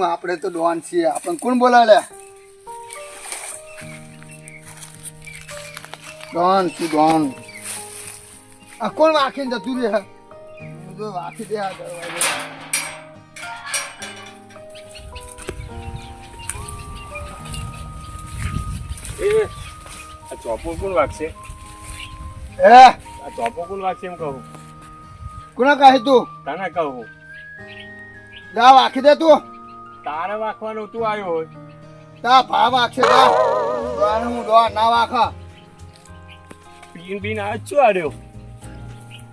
હું આપણે તો ડોન છીએ. આપણે કોણ બોલાવે? ડોન તું ડોન આ કોણ વાંખીને જતું રહે? હું વાંખી દે આ એ આ ચોપો કોણ વાગશે એ આ ચોપો કોણ વાગશે એમ કહું. કોના કહે તું? તને કહું. જા વાંખી દે તું. તારે વાખવાનું તું આવ્યો હોય. તા ભા વાખશે તા હું દો ના વાખા. પીન બીન આજ છું આડ્યો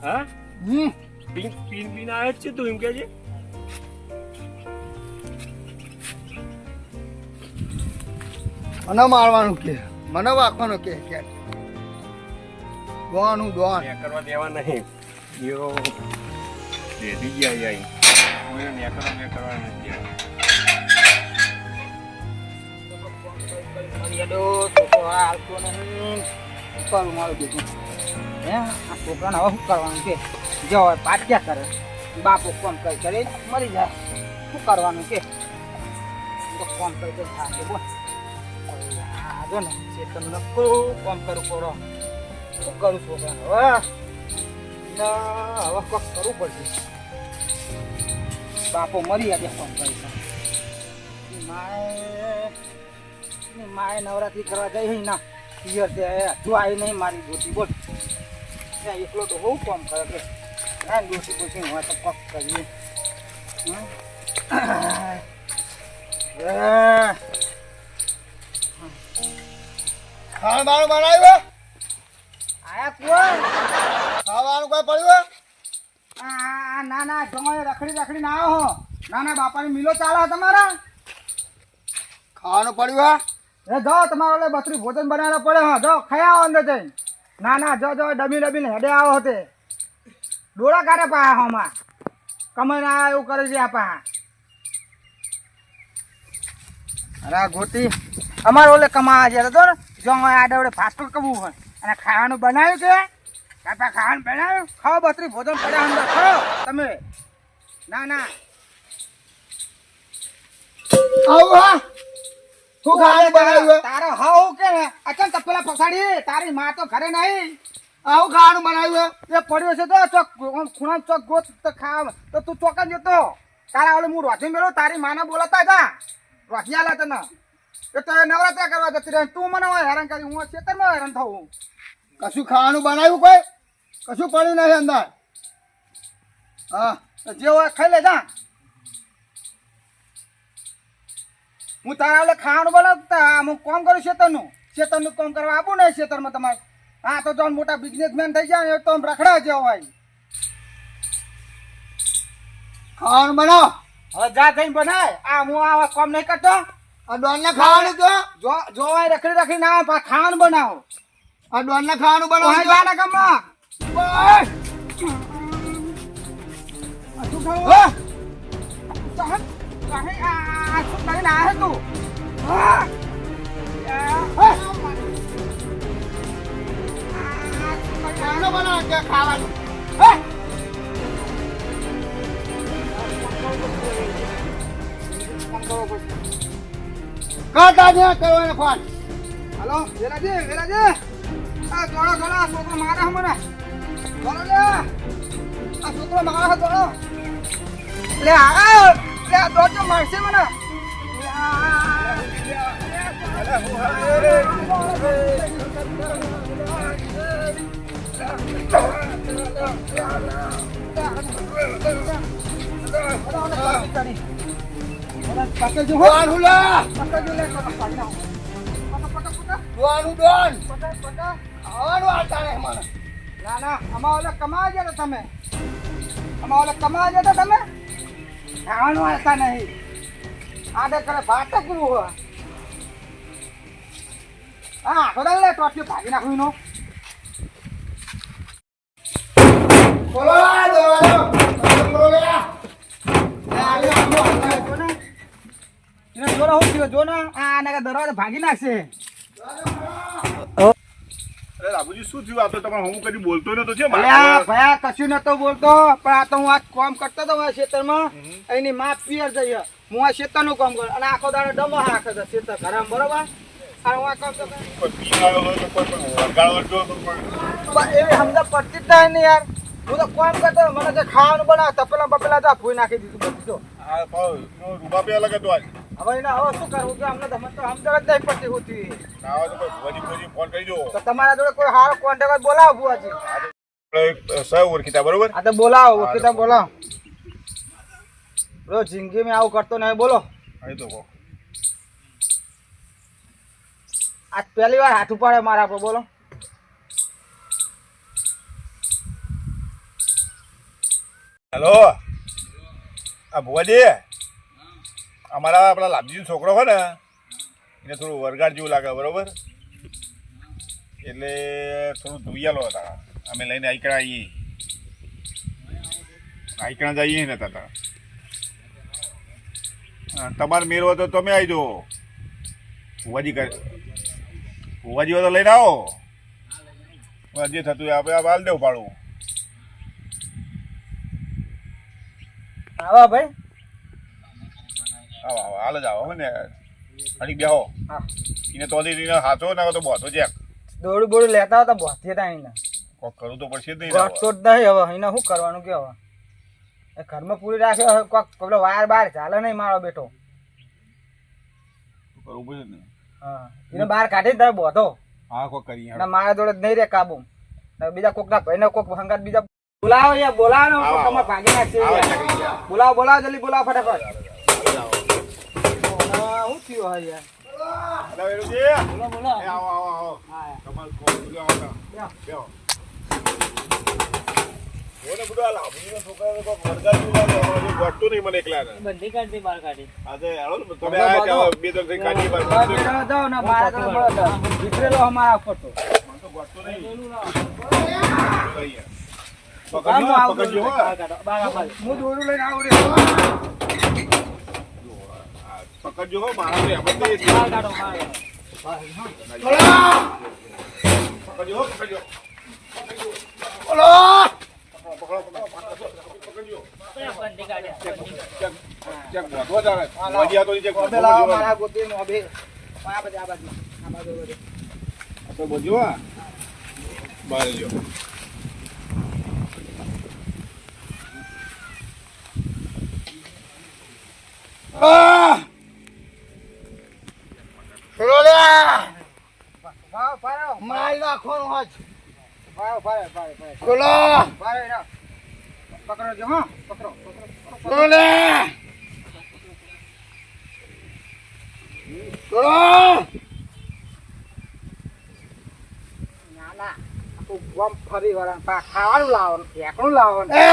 હા? હમ. પીન પીન બીન આજ છે તું એમ કે છે? મને મારવાનું કે મને વાખવાનું કે કે. દોવાનું દોવાનું કરવા દેવા નહીં. યો. દેદી ગયા આઈ. હું એને કરવા કરવા નથી દેવા છોકરો નહીં કરું મારું બીજું હે આ છોકરાને હવે શું કરવાનું છે જો હવે ક્યાં કરે બાપો કોમ કરી કરે મરી જાય શું કરવાનું તો કોમ કરી દે થાકે બોલ જો ને ચેતન નકો કોમ કરું કરો શું કરું છોકરાને હવે હવે કરવું પડશે બાપો મરી આજે કોમ કરી માય ની માએ નવરાત્રી કરવા જઈ હોય ના પિયર તે તું આવી નહીં મારી ગોટી બોલ. ત્યાં એકલો તો બહુ કામ કરે કે ના ગોટી ડોસી હોય તો પક કરીએ. ખાણ બાણ બનાવ્યો આયા કોણ? ખાવાનું કોઈ પડ્યું આ ના ના જમાય રખડી રખડી ના આવો. હો ના ના બાપાની મિલો ચાલે તમારા. ખાવાનું પડ્યું એ જો, તમારે ઓલે બકરી ભોજન બનાવેલા પડે, હા, જો, ખાઈ આવો અંદર જઈને. ના ના, જો જો, ડમી, ડમીને હેડે આવો હતે. ડોળા કાઢે પા હોમાં કમાઈ ના એવું કરે છે આપા અરે ગોતી. અમારે ઓલે કમા જે હતો, જો આડે ફાસ્ટ ફૂડ કરવું હોય. અને ખાવાનું બનાવ્યું કે? કાપા ખાવાનું બનાવ્યું? ખાઓ બત્રી ભોજન પડ્યા અંદર. ખાઓ. તમે. ના ના. આવું, હા. શું ખાવાનું બનાવ્યું તારો હાવ કે અચન તપેલા પસાડી તારી માં તો ઘરે નહીં. આવું ખાવાનું બનાવ્યું એ પડ્યો છે તો ચોક ખૂણા ચોક ગોત તો ખાવ તો તું ચોક જ જતો. તારા આવડે હું રોજી મેળો તારી માને બોલાતા હતા. રોજી આલા તને. એ તો નવરાત્રા કરવા જતી રહે. તું મને હેરાન કરી. હું ખેતરમાં હેરાન થવું કશું ખાવાનું બનાવ્યું કોઈ? કશું પડ્યું નહીં અંદર? હા તો જે હોય ખાઈ લે જા હું તારા ઓલે ખાવાનું બોલાવતા હું કોમ કરું શેતરનું? શેતરનું કોમ કરવા આપું ને શેતરમાં તમારે? હા તો જો મોટા બિઝનેસમેન થઈ જાય તો રખડા જેવો હોય. ખાવાનું બનાવ. હવે જા થઈને બનાય. આ હું આ કોમ નહીં કરતો. ડોનને ખાવાનું તો જો જોવાય રખડી રખડી ના આવે, ખાવાનું બનાવો. આ ડોનને ખાવાનું બનાવો. જાના ગામમાં શું થયું? કાકા ને કરવાનો ફોન હાલો વેલાજી વેલાજી આ દોડો દોડો આ છોકરો મારે મને દોડો લે આ છોકરો મારે છે લે આ આ દોડજો, મારશે મને. ના ના અમા ઓલે કમાવા ગયા તમે. અમા ઓલે કમાવા ગયા તમે? ખાવાનું આવતા નહીં. આડે કરે ભાત પૂરું હોય. હા થોડા લે ટોટીઓ ભાગી નાખવી નો. બોલો દરવાજા ભાગી નાખશે. અરે રાઘુજી શું થયું? આ તમે હું કદી બોલતો નતો છે ભયા કશું નતો બોલતો પણ આ તો હું આ કામ કરતો હતો મારા ખેતરમાં. એની માં પિયર જઈએ હું આ શેતરનું કામ કરું. અને આખો દાડો ડમો રાખે છે શેતર ઘરમાં બરોબર? પડતી જ નહીં યાર. હું તો કામ કરતો મને જે ખાવાનું બનાવતા તપેલા બપેલા તો ફૂઈ નાખી દીધું બધું ભાવ પે અલગ હતો આજ. હવે એને હવે શું કરવું કે અમને તો તો સમજ જ નહીં પડતી હોતી. આવા તો ભુવાજી ભુવાજી ફોન કરી દો. તો તમારા જોડે કોઈ હારો કોન્ટેક્ટ બોલાવો આપણે ઓળખીતા બરોબર? આ તો બોલાવો ઓળખીતા બોલાવો. બરો જિંદગી મેં આવું કરતો નહીં બોલો. તો કહો. આજ પહેલી વાર હાથ ઉપાડે મારા પર બોલો. હેલો. આ ભુવાજી, અમારા આપણા લાભજી છોકરો હોય ને, એને થોડું વરગાડ જેવું લાગે, બરોબર? એટલે થોડું ધોઈયાલો હતા. અમે લઈને આઈકણા આવીએ આઈકણા જઈએ ને તાતા. તમારે મેળવો તો તમે આવી જાઓ. ભુવાજી કરે ભુવાજી તો લઈને આવો. જે થતું હોય, આપણે આ હાલ દેવું પાડું આવા ભાઈ. આવો આવો હાલ જ આવો ને. અડી બેહો. હા. એને તો દીને હાથો ના તો બોધો જેક દોડું બોડું લેતા હતા બોધીએ તા એને કોક કરું તો પડશે જ નહીં ગોઠતો જ નહીં હવે એને શું કરવાનું કે હવે? એ ઘરમાં પૂરી રાખે કોક પેલો વાર બાર ચાલે નહીં મારો બેટો. કરવું પડે ને? હા. એને બહાર કાઢી જ તમે બોધો. હા કોક કરીએ મારા જોડે નહીં રે કાબુ. બીજા કોક ના ભાઈ કોક હંગાત બીજા બોલાવો યાર બોલાવો ને કોક ભાગી નાખશે. બોલાવો બોલાવો જલ્દી બોલાવો ફટાફટ. શું થયું હા યાર? બોલો બોલો. આવો આવો આવો. હા તમારે તા. યાર. બેહો. અમારે પકડજો. બહાર બહાર મારા. બહાર બહાર પકડજો પકડજો. પકડજો. બંધી બોધવા જ આવે. બોધી આ તો ચેક બોધવા પેલા જ આવે. મારા ગોતી નો બે આ બાજુ આ બાજુ આ બાજુ આ બાજુ. આ તો બોધ્યો હા. બહાર લ્યો. આ બોલો લે ભાવ ભાવ મારી નાખવાનું ભાવ ના પકડો જો હા પકડો પકડો બોલો લે બોલો ના ના ફરી વળા પા ખાવાનું લાવો ફેંકણું લાવો એ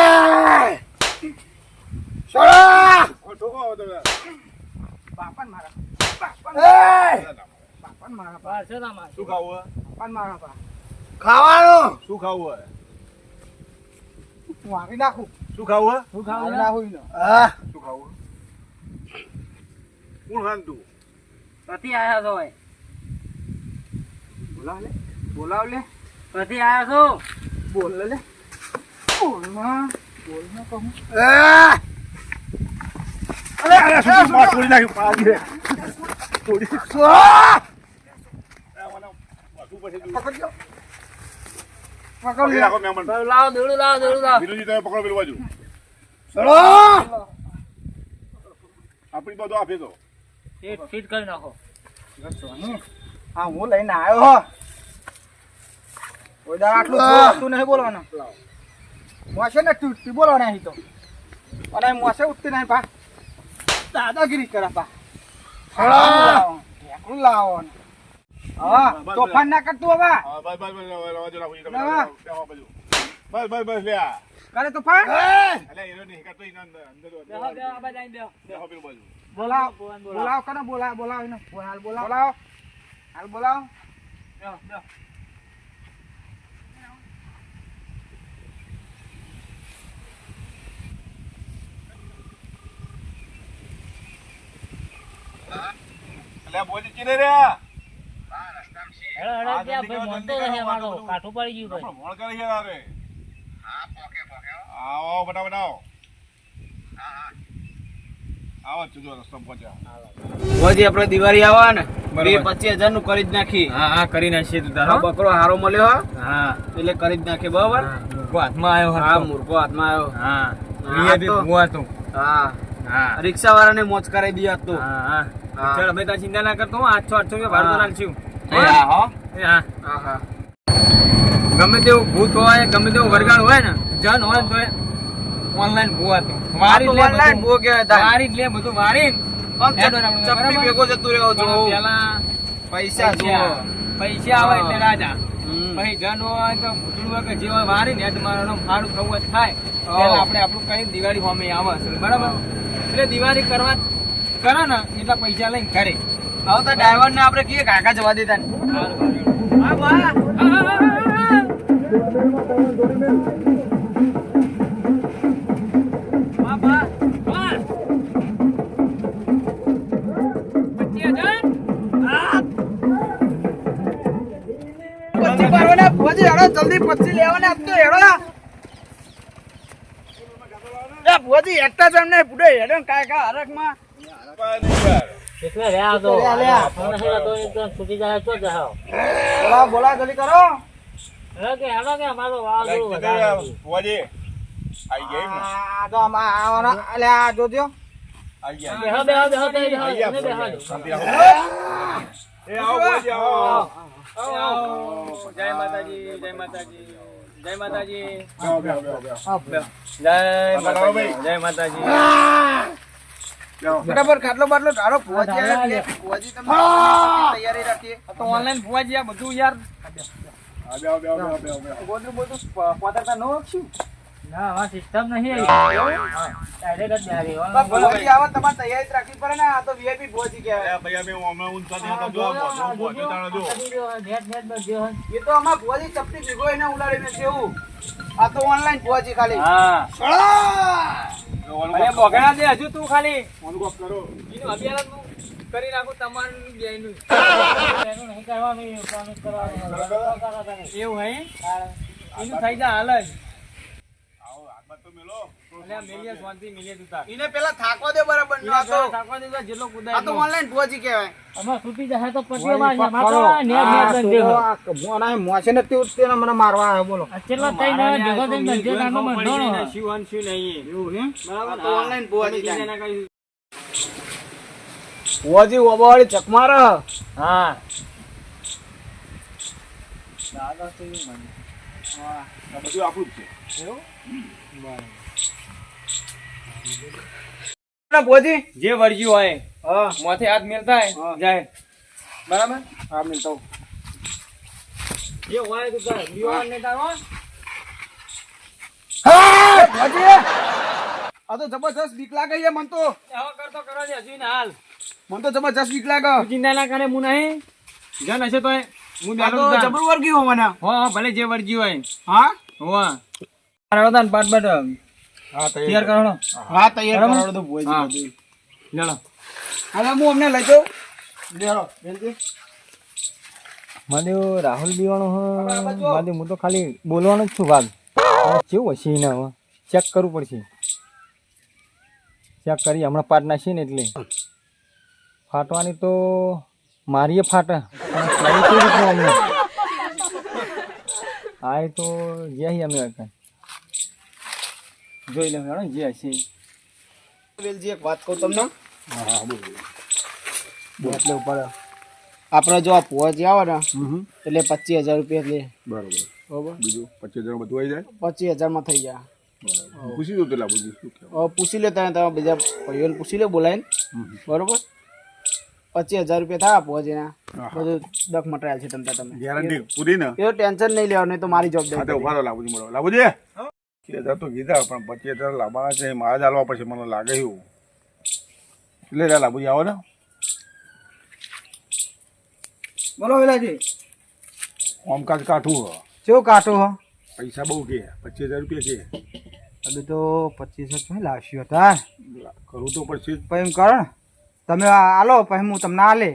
પાપન મારા પાપન પાપન મારા પા બહાર છે ના શું ખાવું? પાપન મારા પા ખાવાનું! શું ખાવું હે? નાખું. શું ખાવું હે? શું ખાવું નાખું હા. શું ખાવું હે? કોણ હાન તું? કથી આયા છો ભાઈ. બોલાવ લે. બોલાવ લે. કથી આયા છો. બોલ લે. બોલમાં બોલમાં કહું. એ! અરે, અરે, શું માર તોડી નાખ્યું, પાડી રે. તોડી. બધું પકડ પકડી લે રાખો મહેમાન. લાવો દોડું લાવો દોડું લાવો વિનુજી, તમે પકડો પેલી બાજુ. સોડા આપણી બાજુ આપી દો. ફીટ ફીટ કરી નાખો હા હું લઈને આવ્યો કોઈ આટલું હા. નહીં બોલવાનું મોસે ને તો અને મોસે ઉઠતી નહીં પા દાદાગીરી કરે પા સોડા ઢેકણું લાવો ને હા તોફાન ના કરતું હવે બસ, બસ, બસ, બોલાવ બોલાવ બોલાવ બોલાવ તમે બોલાવ બોલાવ આ બાજુ. બસ, બસ, બસ, લે આ. કરે તોફાન એ અલ્યા, એનો નહીં, કાં તો એના અંદર- અંદર બેહો બેહો આ બાજુ આવીને બેહો બેહો પેલી બાજુ. બોલાવ ભગવાન બોલાવો. બોલાવ કને બોલાવ બોલાવ એને હાલ બોલાવ બોલાવ હાલ બોલાવ બેહો બેહો અલ્યા, બોલી ચીને રહ્યા. હેડો હેડો હા, ત્યાં જલ્દી કરો, ભાઈ મોટો જલ્દી રહે કરો, મારો બધું. કાઠું પડી ગયું ભાઈ આપણે મોણ કરી ચીને. આવો, હોજી આપણે દિવાળી આવા ને બે પચીસ હજારનું કરી જ નાખી. હા હા કરી નાખીએ તું તારો. બકરો હારો મળ્યો હા? એટલે કરી જ નાખી બરોબર? મૂર્ખો હાથમાં આવ્યો હા મૂર્ખો હાથમાં આવ્યો. હા. હા, એ બી તો- ભૂવા તું. હા. હા. રિક્ષા વાળાને મોજ કરાવી દીધા તું. હા હા હા. ચાલ અમે તાર ચિંતા ના કરતો આઠસો આઠસો રૂપિયા ભાડું નાખશું. ગમે તેવું ભૂત હોય ગમે તેવું વરગાડ હોય ને જન હોય તો ઓનલાઈન ભૂવા તું વારી લે. ભૂવો કહેવાય તારે. વારી લે બધું વારી ચપટી ભેગો જતું રહેવો જો. પેલા પૈસા જો પૈસા આવે એટલે રાજા. પછી જન હોય તો ભૂતળું હોય કે જે હોય વારી ને મારવાનું સારું થવું થાય. આપણે આપણું કઈ દિવાળી હોમે આવે બરાબર? એટલે દિવાળી કરવા કરે ને એટલા પૈસા લઈને ઘરે. હવે તો ડ્રાઈવર ને આપણે કહીએ કાકા જવા દેતા જલ્દી પછી લેવાના, આપતો હેડો. ભુવાજી, હેડતા જ એમને, બુડો હેડો ને કાંઈ બોલા, જલ્દી કરો. હવે કે હેડો કે અમારો કીધું વધારે. આઈ ને? આ તો આવવાના, અલ્યા, આ જોજો. આઈ ગયા. બેહો બેહો બેહો બેહો બેહો. એ આવો, ફુવાજી, આવો. આવો. જય માતાજી જય માતાજી જય માતાજી. જય માતાજી જય માતાજી. બરાબર ખાટલો બાટલો ઢાળો, ફુવાજી આવે. ભુવાજી તમે તૈયારી રાખીએ. આ તો ઓનલાઈન ફુવાજી આ બધું યાર. ગોદરું પ- પતાતા ન વાગશું? ના સિસ્ટમ નહીં ડાયરેક્ટ જ બેહારી પણ ભુવાજી તમારે તૈયારી રાખવી પડે ને આ તો VIP ભુવાજી કહેવાય. એ ભૈયા હમણાં ઊંચા જો, ભોજી તાણે જો. નેટ નેટ બધું એ તો અમાર ચપટી ઉલાડીને છે આ તો ઓનલાઈન ભુવાજી ખાલી. હા! અરે કોક- દે હજુ તું ખાલી. ઓલું કોક કરો. એનું અભિયાન હું કરી નાખું તમારું બેયનું. એનું નહીં કરવાનું એવું હે? એનું થઈ જાય હાલ જ. એને પેલા થાકવા દે બરાબર ના તો જેટલો કુદાય આ ઓનલાઈન કહેવાય. અમાર પછી અમાર દેહો મને મારવા આવ્યો બોલો. તો ઓનલાઈન હા. બધું આપણું જ છે. ભુવાજી. જે વર્જી હોય હા. મોથે હાથ મેલતા હોય, જાય. બરાબર? હા મિલતો જે હોય તો. બીવાન ને તારો ભજી આ તો જબરજસ્ત બીક લાગે છે મન તો. હવે કરતો કરો છે હજી ને હાલ. મન તો જબરજસ્ત બીક લાગે. ચિંતા ના કરે હું નહીં. જન હશે તો હું બેઠો જબર વર્ગી હો મને. હો હો, ભલે જે વર્જ્યું હોય. હા? હોવા મારા ને પાટ પાટ. હા, તૈયાર કરો. હા તૈયાર? કરાવડો તો. બધું. લેલો હાલો હું અમને લઈ જાઉં. લેરો બેનજી મારે રાહુલ દીવાનો આ મારે હું તો ખાલી બોલવાનો જ છું ભાગ. કેવું હશે એને હવે? ચેક કરવું પડશે. ચેક કરી હમણાં પાટ નાખીએ ને એટલે. ફાટવાની તો મારીએ ફાટે. એ તો જ્યાં અમે જોઈ લે હેડો જે હશે વેલજી એક વાત કહું તમને? એટલે ઉપર આપણે જો આ પહોંચી આવે ને એટલે પચીસ હજાર રૂપિયા લે. બરોબર. બરોબર? બીજું? પચીસ હજાર બધું આવી જાય? પચીસ હજારમાં થઈ જાય. પૂછી દો પેલા. હવે પૂછી લે તમે તમે બીજા ભાઈઓને પૂછી લે બોલાવીને. બરોબર? પચીસ હજાર રૂપિયા થાય પહોંચીને હા. બધું દખ મટાયેલ છે તમને તમે. ગેરંટી પૂરી ને? એ ટેન્શન નહીં લેવાનું તો મારી હા જવાબદારી ઊભા રહો લાભુજી મળો લાભુજી પચીસ હજાર તો કીધા પણ પચીસ હજાર લાવવાના છે. મારા જ હાલવા પડશે મને લાગે એવું. એટલે રે લાભુજી આવો ને. બોલો વેલાજી. કામકાજ કાઠું હો. કેવું કાઠું હો? પૈસા બહુ કે પચીસ હજાર રૂપિયા કે. હવે તો પચીસ હજાર લાવશું હતા. કરું તો પડશે પછી એમ કરો તમે આલો પછી હું તમને આલે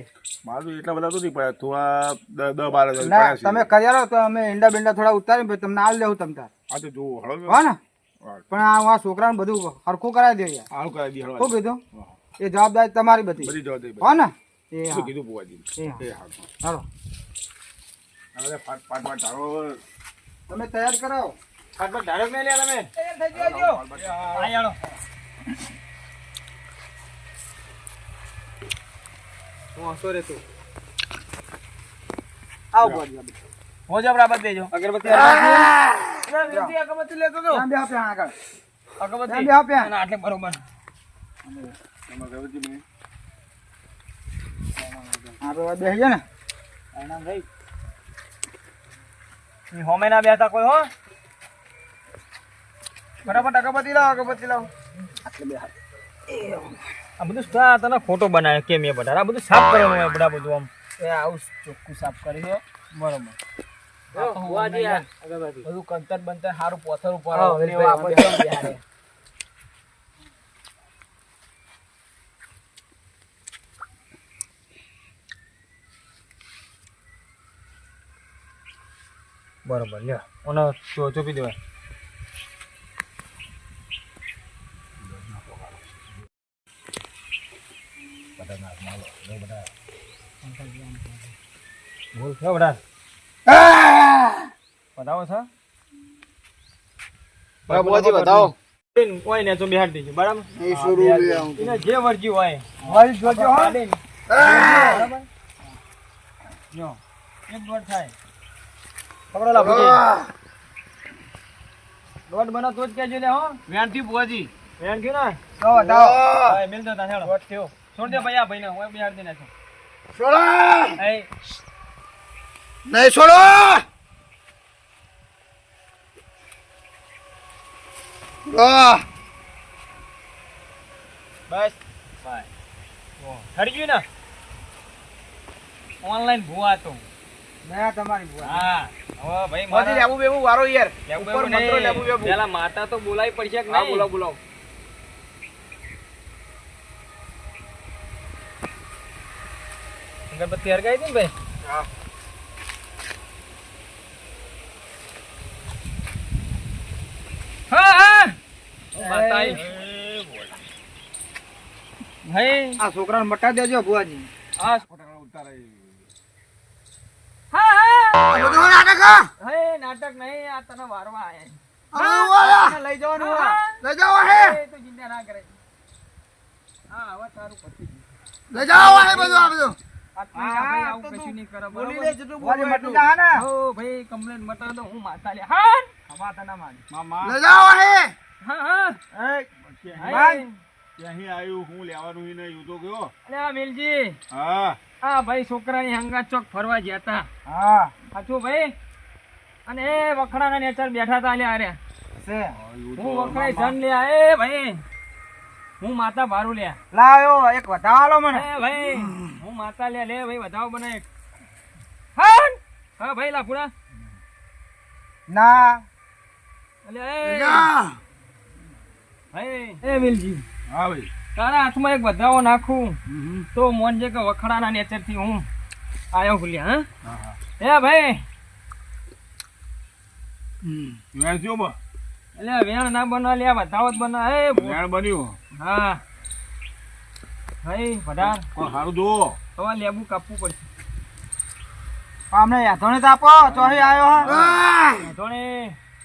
મારું એટલા બધા તો નહીં પડ્યા. થોડા દસ બાર હજાર. તમે કર્યા તો અમે ઈંડા બિંડા થોડા ઉતારી પછી તમને આલ દેવું તમ હા તો જોવો હળો હા ને? પણ આ આ છોકરાને બધું હરખું કરાવી દે યાર હારું કરાવી દે શું કીધું? એ જવાબદારી તમારી બધી. બધી જવાબદારી હો ને? એ શું કીધું બુવાજી એ. હાલો. હવે ફાટ ફાટ ફાટ ધારો તમે તૈયાર કરાવો. ફાટફાટ ધાડક નહીં લે તમે? આઈ આલો હું હસો રે તું. આવો બોલ હું બરાબર દેજો. અગરબત્તી. અગરબત્તી અગરબત્તી લેતો તો. બેહો ત્યાં આગળ. અગરબત્તી? બે આપ્યા ના, આટલે બરોબર. તમારે ગવજી નહીં. હા તો હવે બેસી ને. આના ભાઈ હોમે ના બેતા કોઈ હો? બરાબર અગરબત્તી લાવો અગરબત્તી લાવો. આ બધું સા તને ફોટો બનાવ્યો કેમ એ બધા? આ બધું સાફ કરવાનું હોય બધા બધું આમ. એ આવું ચોખ્ખું સાફ કરી દો. બરોબર. બધું કંતર બંતર સારું પોથર ઉપર બરોબર લ્યો. ઓનો ચોપી દેવાય. બોલ છે બધા. બતાવો સર બરાબર, બતાવો. કોઈ ને તો બિહાર દેજો બરાબર? એ શરૂ લે આવું. જે વર્જી હોય. વળી જોજો હો. બરાબર? જો એક દોઢ થાય. ખબર લા ભૂલી આહ, બનો તો જ કહેજો લે હો. વેણથી બુવાજી વેણ થયું ને? તો બતાવો હા મિલ દો તા હેડો દોઢ થયો. છોડ દે ભાઈ આ ભાઈને હું બિહાર દે નાખો છોડો એ નહીં છોડો! બસ. બાય ગયું ને. ઓનલાઈન ભૂવા તો. મેં તમારી બુआ. હા. હવે ભાઈ મોદી લેબુ બેબુ વારો યાર. ઉપર મંત્રો લેબુ બેબુ પેલા માતા તો બોલાવી પડશે કે નહીં? બોલાવ બોલાવ. અગરબત્તી હરગાઈ હતી ને ભાઈ? હા. હા હા. માતા ભાઈ આ છોકરાને મટા દેજો બુઆજી આ ફટાકડા ઉતારે. હા હા. બધું નાટક હે નાટક નહીં આ તને વારવા આયા આ બધું વાળા. લઈ જવાનું લઈ જાઓ હે. એ ચિંતા ના કરે. હા હવે તારું પતી લઈ જાઓ હે બધું આ બધું. તું કમ્પ્લેન મટા દો હું માતા લે. હા. ખમા તને મારી મામા. લઈ જાઓ હે હા. હા એ ક્યાંથી ક્યાંથી આવ્યું હું લેવાનું અરે મિલજી. હા. આ ભાઈ છોકરાની હંગાત ચોક ફરવા ગયા હતા હા. સાચું ભાઈ. અને એ વખડાના નેચર બેઠા હતા અરે હું વખડાઈ ધન લ્યા. એ ભાઈ. હું માતા ભારું લ્યા. લાવ્યો એક વધાવો મને. એ ભાઈ હું માતા લે લે ભાઈ વધાવો મને એક હા હા ભાઈ લાફુડા ના. એ જા. ભાઈ. એ મિલજી. હા ભાઈ તારા હાથમાં એક વધાવો નાખું. તો મોનજે કે વખડાના નેચર હું આયો ભૂલ્યા હા? હા હા. ભાઈ. વેણ થયો બા? એટલે વેણ ના બના લે વધાવો જ બના. એ વેણ બન્યું. હા. ભાઈ વધાર. સારું જુઓ. હવે લેબુ કાપવું પડશે. અમને યાધોને તો આપો. ચોહી આવ્યો હો.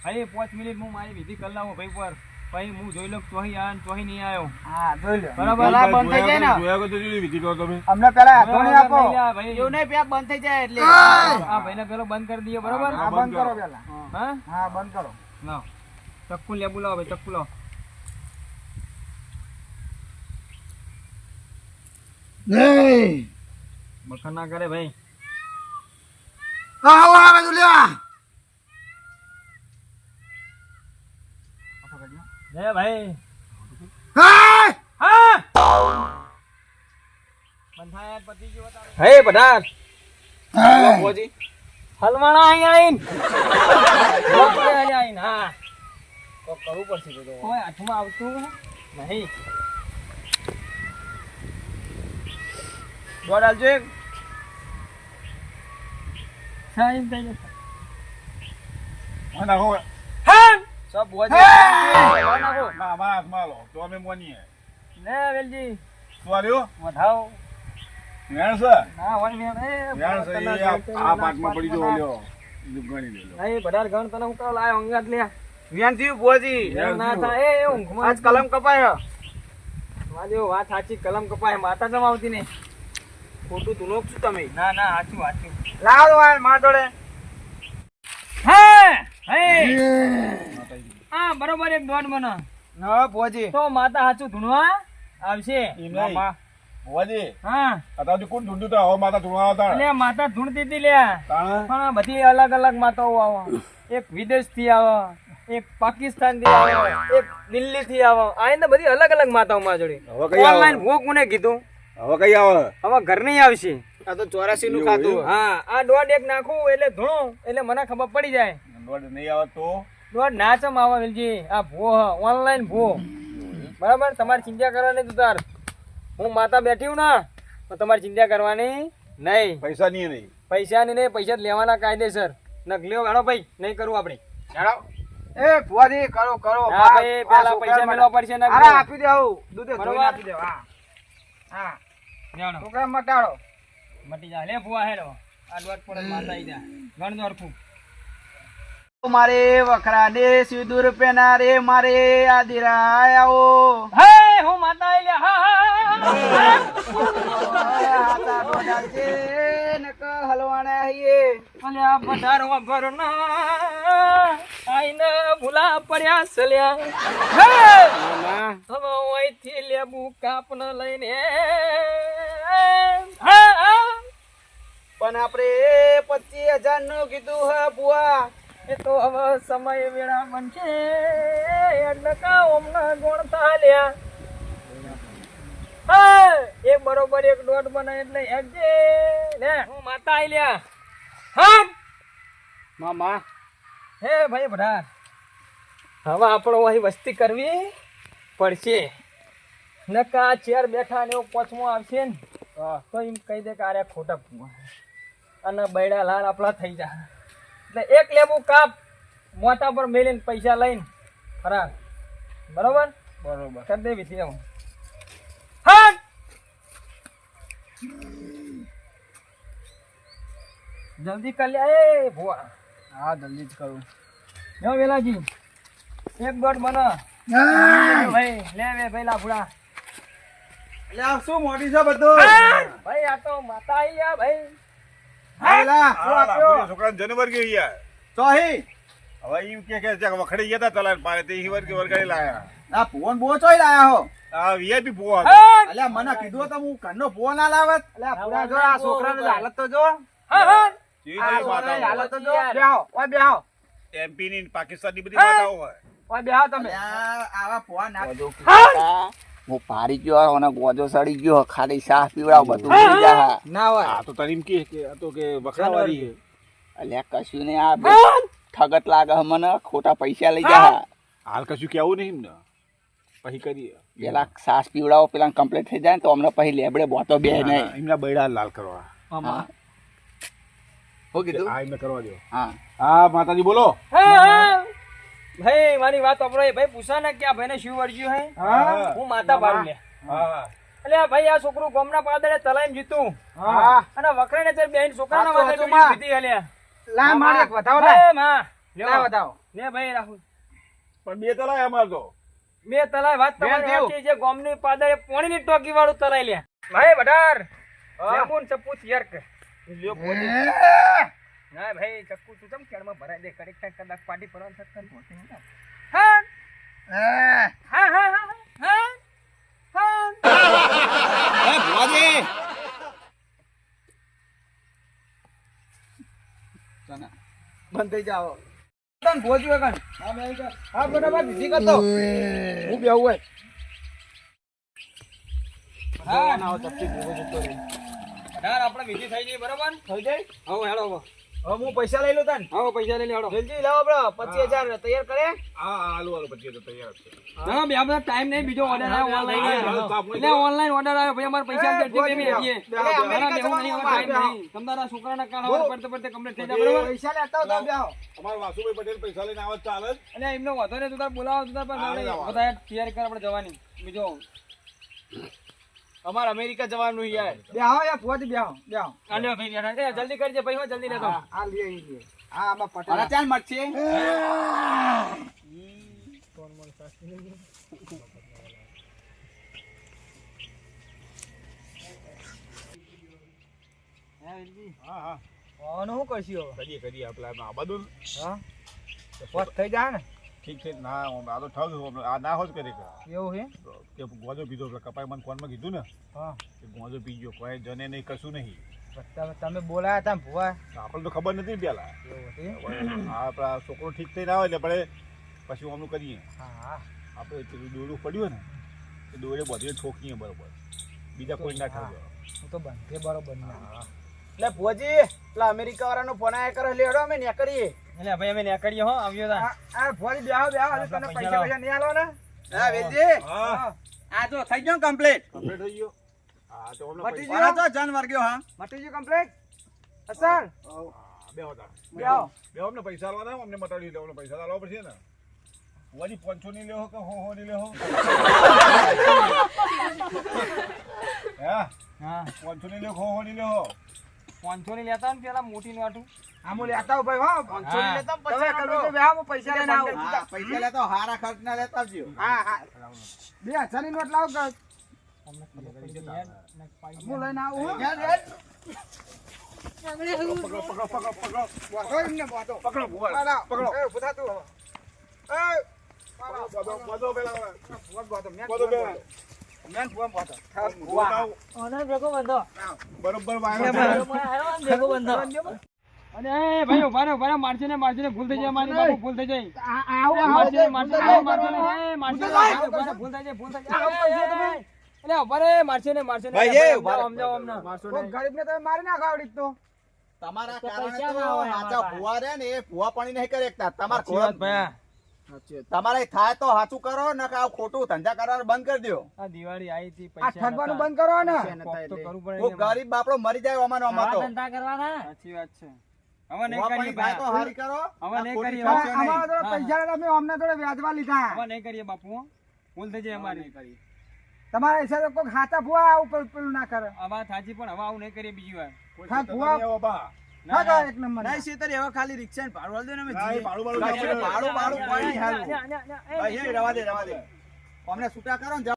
ભાઈ પાંચ મિનિટ હું મારી વિધિ કરી લાવું ભાઈ પર ભાઈ હું જોઈ લઉં તોહી આ તોહી નહીં આવ્યો હા જોઈ લો બરાબર. પેલા બંધ થઈ જાય ને? જોયા તો જેવી વિધિ કરો તમે. અમને પેલા યાધોને આપો. નહીં લ્યા ભાઈ. એવું નહીં પેલા બંધ થઈ જાય એટલે. આ ભાઈને પેલો બંધ કરી દઈએ બરાબર? હા બંધ કરો પેલા. હા. હા બંધ કરો. લાવ. ચક્કુ લેબુ લાવો ભાઈ ચક્કુ લાવો નહીં. બખર ના કરે ભાઈ. આવો આ લ્યા. લે ભાઈ. હા! હા હે બધા. હલવાણા અહીંયા આઈન આઈન હા. તો કરવું પડશે તો કોઈ આઠમાં આવતું નહીં. દોડ આલજો એક. સાઈન થઈ જશે હા હા સબ બોજી ના, અમારા હાથમાં લો. તો અમે મોનીએ. લે વેલજી. શું આવ્યું વધાવ. વેણ છે? ના હોય ને એ વેણ છે આ- પાકમાં પડી ગયો લ્યો. ગણી લે. નહીં બધાર ગણ તને હું કાલ લાયો અંગાત લે. વ્યાન થયું બોજી ના. થાય. એ ઊંઘમાં આજ કલમ કપાય મારી વાત સાચી કલમ કપાય. માતા જમાવતી નહીં. ખોટું તું છું તમે. ના ના સાચું સાચું. લાવ માર જોડે. હે. હે. હા બરોબર એક દોઢ મને. હા ભુવાજી. તો માતા હાચું ધૂણવા આવશે? એમ હા. અત્યાર કોણ ઢૂંઢ્યું તું? હવે માતા ધૂણવા આવતા. એટલે માતા ધૂણતી હતી લ્યા. પણ બધી અલગ અલગ માતાઓ આવે. એક વિદેશથી આવે એક પાકિસ્તાનથી આવે એક દિલ્હી થી આવે. આ બધી અલગ અલગ માતાઓ માં જોડે. હવે કઈ આવે? ઓનલાઈન મને કીધું. હવે કઈ આવે? હવે ઘર નહીં આવશે. આ તો ચોરાસી નું ખાતું હા આ દોઢ એક નાખું એટલે ધૂણું એટલે મને ખબર પડી જાય. દોઢ નહીં આવે તો? દોઢ નાચમ આવે વેલજી. આ ભો ઓનલાઈન ભો. બરાબર? તમારે ચિંતા કરવાની તું હું માતા બેઠી હું ના તો તમારે ચિંતા કરવાની નહીં. પૈસા નહીં નહીં. પૈસા ની નહીં પૈસા લેવાના કાયદેસર. નક લ્યો હેડો ભાઈ નહીં કરવું આપણે. એ ભુવાજી કરો કરો. હા ભાઈ પેલા પૈસા મેળવવા પડશે ને અરે આપી દે આવું. દૂધે ધોઈને આપી દે હા. હા. લેવાનો. છોકરા મટાડો. મટી જા. લે ભૂવા હેડો. આ દોટ પડે માતા આઈ જા. ગણ દોડખું મારે વખરા દે સિંદુર પેનારે મારે આદિરા આવો. હે હું માતા આઈ હા હા, નક અલ્યા પધારવા ભરના આઈને ભૂલા પડ્યા સલ્યા. હે! હવે ઓયથી લેબુ કાપન લઈને હા હા. પણ આપણે પચીસ હજારનું કીધું હે બુઆ એ તો હવે સમય વેળા બનશે એટલે કા ઓમના ગુણ થાલ્યા હા એક બરોબર એક દોઢ બને એટલે હેડજે લે હું માતા આઈ લ્યા હા મામા. હે ભાઈ ભડાર. હવે આપણો અહીં વસ્તી કરવી પડશે. નકા ચેર બેઠા ને એવો પોચમો આવશે ને તો એમ કહી દે કે આરે ખોટા અને બૈડા લાલ આપણા થઈ જા. એટલે એક લેબુ કાપ મોટા પર મેલીને પૈસા લઈને ખરા. બરોબર? બરોબર. કરી દે હા જલ્દી કર લે. એ ભુવા. હા જલ્દી જ કરું. જો વેલાજી. એક ગોટ બનો ભાઈ લે વે ભાઈ લાફડા લે શું મોટી છે બધું? ભાઈ આ તો માતા આઈ ગયા ભાઈ. પેલા આ લાભુજી છોકરાને જનવર ગયો યાર ચોહી. હવે ઈ કે કે જ્યાં વખડી ગયા તા તલાટ પારે તે ઈ વર્ગે વરગાડી લાયા. આ ફોન બહુ ચોઈ લાયા હો. આ વીઆઈપી ભૂવો અલ્યા મને કીધું તો હું ઘરનો ફોન ના લાવત. અલ્યા પૂરા જો આ છોકરાની હાલત તો જો. હા હાલત તો જો. બેહો ઓય બેહો. MP ની ને પાકિસ્તાનની બધી માતાઓ હોય. ઓય બેહો તમે. આવા ફોન ના હું પારી ગયો અને ગોજો સડી ગયો ખાલી શાહ પીવડાવ બધું ના હોય. આ તો તરીમ કે કે આ તો કે વખરાવાળી છે. અલ્યા કશું ને આ ઠગત લાગે મને ખોટા પૈસા લઈ જા હાલ કશું કેવું નહીં ને પછી કરીએ. પેલા સાસ પીવડાવો પેલા કમ્પ્લીટ થઈ જાય તો અમને પછી લેબડે બોતો બે નહીં. એમના બૈડા લાલ કરવા. હા. કીધું? આ એમને કરવા દો હા. હા માતાજી બોલો. હા. ભાઈ મારી વાત સાંભળો ભાઈ પૂછા ને કે આ ભાઈને શું વર્જ્યું હે. હું માતા પાડું લે એટલે આ ભાઈ આ છોકરું ગોમના પાદળે તલાઈમ જીતું. અને વખરે ને ચાર બેન છોકરા ના માથે જીતી હલ્યા લા મારી એક બતાવો ને માં. લે બતાવો લે ભાઈ રાહુલ પણ બે તલાય અમાર તો. બે તલાઈ વાત તમારી સાચી છે. ગોમની પાદળે પોણીની ટોકી વાળું તલાઈ લે. ભાઈ બટાર લેબુ ને ચપ્પુ થિયર કે લ્યો પોતે. ના ભાઈ ચક્કુ તું તમ કેળમાં ભરાઈ દે? કડીક કાંઈક કદાચ પાટી પરવાનું થતું તો પોતે. હા હા હા હા. હા હા હા બંધ થઈ જાઓ. તન ભોજી વગન હા બરાબર વિધિ કરતો. હું બેહું હોય. હા. ના ચપ્પી બટાર આપણે વિધિ થઈ જઈ બરોબર? થઈ જાય? હવે હેડો હવે હવે હું પૈસા લઈ લઉં તન. પૈસા લઈ લે હેડો જલ્દી લાવો બરો તૈયાર કરે. હા હા આલુ આલુ પછી તૈયાર છે. ના બે બધા ટાઈમ નહીં બીજો ઓર્ડર આવ્યો ઓનલાઈન હા, હા, એટલે ઓનલાઈન ઓર્ડર આવ્યો ભાઈ અમારે પૈસા પેમેન્ટ આપીએ. અમેરિકા જવાનું. નહીં. તમારા છોકરાના કાલ હવે પડતે પડતે complete થઈ જાય, બરોબર? પૈસા લેતા હો તો બેહો અમારા વાસુભાઈ પટેલ પૈસા લઈને આવે ચાલે એટલે એમને વાંધો નહીં, તું તાર બોલાવો, તું તાર તૈયારી કર આપણે જવાની. બીજો અમારે અમેરિકા જવાનું યાર. બેહો યાર ફોટ બેહો બેહો આલ્યો ભાઈ યાર. એ જલ્દી કરજે ભાઈ હો, જલ્દી હા, આ લે ઈ લે. આ આમાં પટેલ. અરે ચાલ મળશે હા હા. આવવાનું શું કરશું હવે? કરીએ કરીએ આપણે આ બધું હા? પોત થઈ જાય ને. ઠીક છે ના આ તો ઠગ આ ના હોત કરી એવું હે? કે ગોજો પીધો કપાઈ મને ફોનમાં કીધું ને હા. કે ગોજો પીજો કોઈ જને નહીં કશું નહીં. તમે બોલાયા હતા ને ભુવા? આપણને તો ખબર નથી પેલા. આપણા છોકરો ઠીક થઈને આવે એટલે આપણે પછી અમનું કરીએ. હા. હા આપણે પેલું દોરડું પડ્યું ને એ દોરે બધીને ઠોકીએ બરોબર. બીજા કોઈ ના ઠોકે હું તો બંધે બરોબર ના. એટલે ભોજી એટલે અમેરિકા વાળાનો ફોન આયા કરે લેડો અમે ને કરીએ એટલે ભાઈ અમે નીકળીએ હો આવ્યો તા. આ ભોજી બેહો બેહો હવે તને પૈસા પૈસા નહીં આલો ને હા વેજી હા. આ તો થઈ ગયો કમ્પ્લીટ કમ્પ્લીટ થઈ ગયો. હા તો અમને પૈસા મારા તો જાનવર ગયો હા મટી ગયો કમ્પ્લીટ અસર બે તા. બેહો. બે અમને પૈસા આલવાના અમને મટાડી લે અમને પૈસા આલવા પડશે ને. વળી પોંચો ની લેહો કે હો હો ની લેહો હા? હા? પાંચસો ની લેહો હો હો ની લેવો પાંચસો ની લેતા ને પેલા મોટી નોટું. આમો લેતા ભાઈ હો પાંચસો. ની લેતા તમે કલ્પેશ બેહો હું પૈસા લેતા આવું પૈસા લેતો હારા ખર્ચ ના લેતા આવજો. હા હા. બે હજારની નોટ લાવો કે હું લઈને આવું. પકડો પકડો પકડો પકડો વાંધો એમને વાંધો. પકડો. પકડો. એ, ઊભું થા તું હવે. એ. બધો બધો પેલા બધો પેલા અને ભાઈ ઊભા ઊભા મારશે ને મારશે ને ભૂલ થઈ જાય મારી બાપુ ભૂલ થઈ જાય આ- આવું, આવું. મારશે ને, મારશે મારશે ને, આવું. એ, મારશે ભૂલ થઈ ઊભા રહો, ભૂલ થઈ જાય ભૂલ થઈ જાય એ, એ, ઊભા રહો, મારશે ને મારશે ને ભાઈ, ઊભા સમજાવો, સમજાવો, મારશો કોક નહીં. ગરીબને તમે મારી નાખો આવડી તો. તમારા કારણે તો ભુવા રે ને એ ભુવા પાણી નહીં કરે તમારે ભાઈ. તમારે થાય તો સાચું કરો ને કે આ ખોટું ધંધા કરવાનું બંધ કરી દો આ દિવાળી આવી હતી આ ઠગવાનું બંધ કરો ને. કોક તો કરવું પડે કોક ને. ગરીબ બાપડો મરી જાય અમારો અમાર તો. સાચી વાત છે. હવે નહીં ભુવા કરીએ પાણી તો હારી કરો. હવે નહીં કરીએ. અમારા જોડે પૈસા નતા, અમને જોડે વ્યાજવા લીધા. હવે નહીં કરીએ બાપુ ભૂલ થઈ જાય અમારી. તમારા હિસાબે કોઈક હાથા ભૂવા આવું પેલું- ના કરે. હવે વાત સાચી પણ હવે આવું નહીં કરીએ બીજી વાર. હા, ભુવા. અમને છૂટા કરો ને